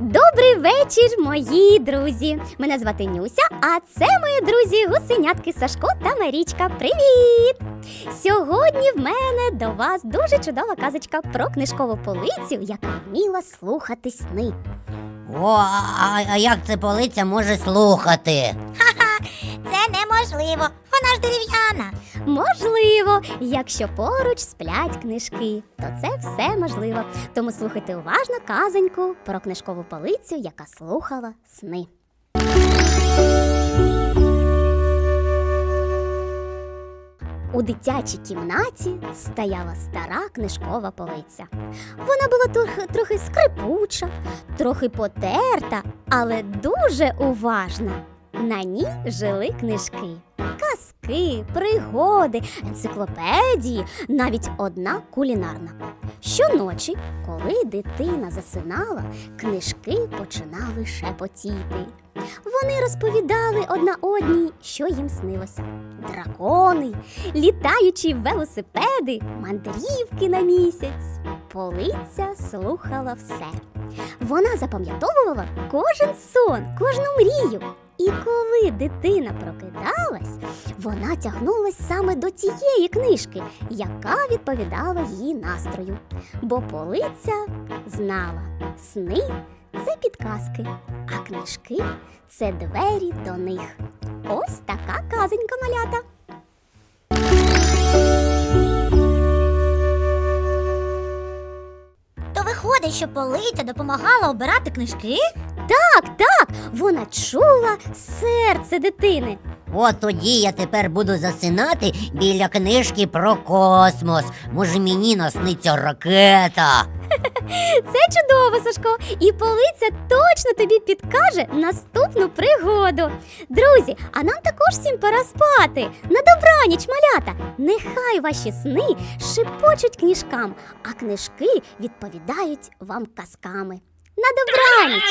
Добрий вечір, мої друзі! Мене звати Нюся, а це мої друзі гусенятки Сашко та Марічка. Привіт! Сьогодні в мене до вас дуже чудова казочка про книжкову полицю, яка вміла слухати сни. О, а, а як це полиця може слухати? Ха-ха, Це неможливо. Вона ж дерев'яна. Можливо, якщо поруч сплять книжки, то це все можливо. Тому слухайте уважно казоньку про книжкову полицю, яка слухала сни. У дитячій кімнаті стояла стара книжкова полиця. Вона була трохи, трохи скрипуча, трохи потерта, але дуже уважна. На ній жили книжки. Казки, пригоди, енциклопедії, навіть одна кулінарна. Щоночі, коли дитина засинала, книжки починали шепотіти. Вони розповідали одна одній, що їм снилося: дракони, літаючі велосипеди, мандрівки на місяць. Полиця слухала все. Вона запам'ятовувала кожен сон, кожну мрію. І коли дитина прокидалась, вона тягнулась саме до тієї книжки, яка відповідала її настрою. Бо полиця знала, сни це підказки, а книжки це двері до них. Ось така казенька малята. То виходить, що полиця допомагала обирати книжки? Так, так, вона чула серце дитини. От тоді я тепер буду засинати біля книжки про космос. Може мені насниться ракета. Це чудово, Сашко, і полиця точно тобі підкаже наступну пригоду. Друзі, а нам також всім пора спати. На добраніч, малята! Нехай ваші сни шепочуть книжкам, а книжки відповідають вам казками. На добраніч!